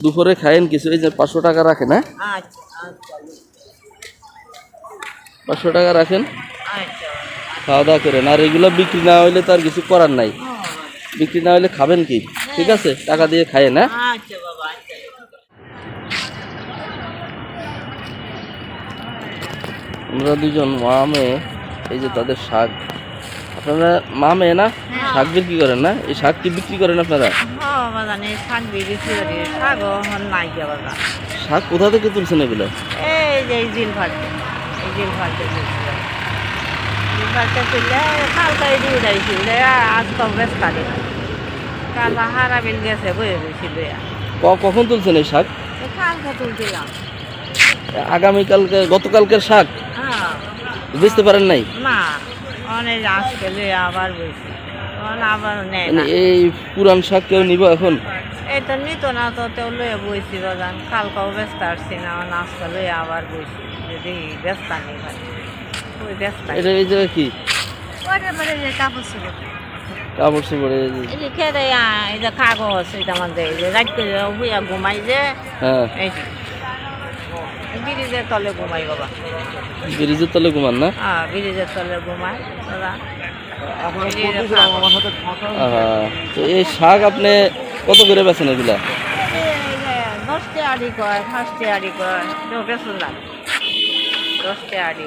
দুপুরে খায়েন কিছু, এই যে পাঁচশো টাকা রাখেন হ্যাঁ? পাঁচশো টাকা রাখেন। খাওয়া দাওয়া করেন। আর এগুলো বিক্রি না হইলে তো আর কিছু করার নাই। বিক্রি না হইলে খাবেন কি? ঠিক আছে? টাকা দিয়ে খায়েন হ্যাঁ? আমরা দুজন মা, মেয়ে, এই যে তাদের শাক। আপনারা মা মেয়ে না? শাক বিক্রি করেন না? এই শাক কি বিক্রি করেন আপনারা? হ্যাঁ শাক কোথা থেকে তুলছেন এগুলো? কখন তুলছেন এই শাক? আগামীকালকে গতকালকের শাক? হ্যাঁ। বুঝতে পারেন নাই? না। অনেক আজকে লয়ে আবার বইছি তখন আবার নেয় মানে না এই পুরান শাক কেউ নিব এখন? এই তো নিত না তো তেও লয়ে বইছি বাজান কালকেও ব্যস্ত আসছি না নাস্তা লয়ে আবার বইছি। যদি ব্যস্ত নেই খালি ওই ব্যস্ত এটা এই জায়গায় কি? ওটা মানে যে কাপড় কাপড় চোপড় এই যে- এই যে এই যে কাগজ এটা রাত করে ঘুমাই যে হ্যাঁ। ব্রিজের তলে ঘুমাই বাবা। ব্রিজের তলে ঘুমান না? হ্যাঁ ব্রিজের তলে ঘুমাই দাদা। আহা, তো এই শাক আপনি কত করে বেছেন এগুলা? দশটা আড়ি কয় আড়ি কয়। দশটা আড়ি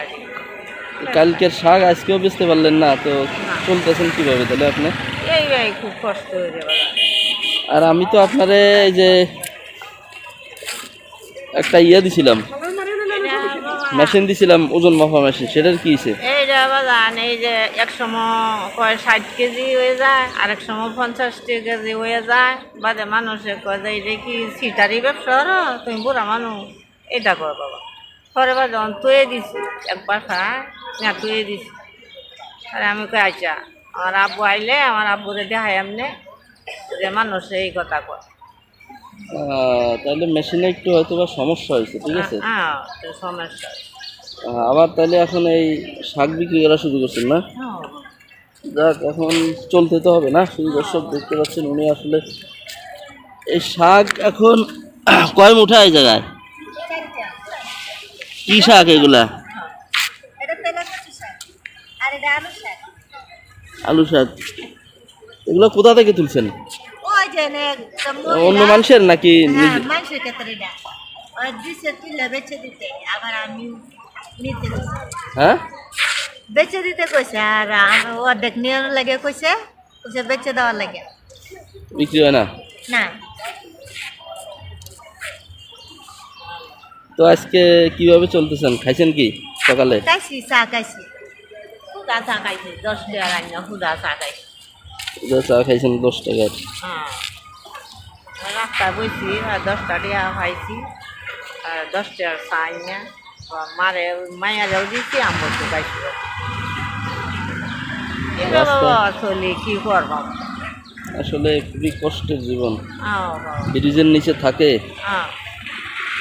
আড়ি। কালকের শাক আজকেও বেচতে পারলেন না তো চলতেছেন কীভাবে তাহলে আপনি? এই এই খুব কষ্ট হয়ে যাবে। আর আমি তো আপনারে এই যে একটা ইয়ে দিছিলাম। মেশিন দিছিলাম, ওজন মাপা মেশিন, সেটার কি এইটা বাজান এই যে কয় কেজি হয়ে যায় কেজি হয়ে যায়। বাদে কয় যে কি তুমি বা একবার আর আমি কই আচ্ছা আমার আব্বু আইলে, আমার আব্বুরে দেখাই এমনি যে মানুষ এই কথা কয়। তাহলে মেশিনে একটু হয়তো বা সমস্যা হয়েছে ঠিক আছে? হ্যাঁ সমস্যা। আবার তাহলে এখন এই শাক বিক্রি করা শুরু করছেন না? হ্যাঁ যাক এখন চলতে তো হবে না শুধু দর্শক দেখতে পাচ্ছেন উনি আসলে এই শাক এখন কয় মুঠা এই জায়গায়? কি শাক এগুলা? আলু শাক। এগুলো কোথা থেকে তুলছেন? অন্য মানুষের নাকি মানুষের ক্ষেত্রে দিছে তুলে বেচে দিতে আবার আমি নিতে। হ্যাঁ বেচে দিতে কইছে আর অর্ধেক নিয়ে লাগে কইছে কইছে বেচে দেওয়ার লাগে বিক্রি হয় না না তো আজকে কীভাবে চলতেছেন খাইছেন কি সকালে খাইছি চা খাইছি হুদা চা খাইছি দশ টাকা রান্না হুদা চা খাইছি চা খাইছেন দশ টাকার হ্যাঁ। রাস্তায় বইছি আর দশটা টাকা খাইছি আর দশ টাকার চা আইনা মারে মায়া যাও দিছি আমি তো খাইছি চলি কি করব? আসলে খুবই কষ্টের জীবন। হ্যাঁ ব্রিজের নিচে থাকে হ্যাঁ।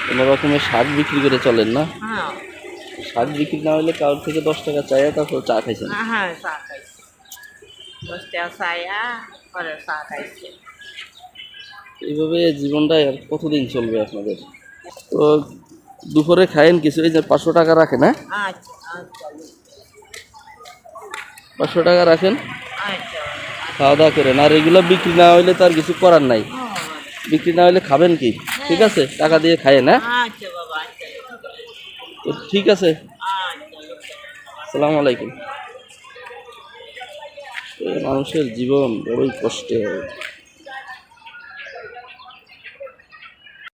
কোনো রকমের শাক বিক্রি করে চলেন না। হ্যাঁ। শাক বিক্রি না হলে কারোর থেকে দশ টাকা চাইয়া তারপর চা খাইছেন। হ্যাঁ চা খাইছি। দশ টাকা চাইয়া পরে চা খাইছি এইভাবে জীবনটা আর কতদিন চলবে আপনাদের? তো দুপুরে খায়েন কিছু এই যে পাঁচশো টাকা রাখেন হ্যাঁ? আচ্ছা আচ্ছা। পাঁচশো টাকা রাখেন। আচ্ছা। খাওয়া দাওয়া করেন। আর এগুলো বিক্রি না হইলে তো আর কিছু করার নাই। বিক্রি না হইলে খাবেন কি? ঠিক আছে টাকা দিয়ে খায়েন হ্যাঁ? তো ঠিক আছে। আচ্ছা। সালাম আলাইকুম। মানুষের জীবন বড়ই কষ্টে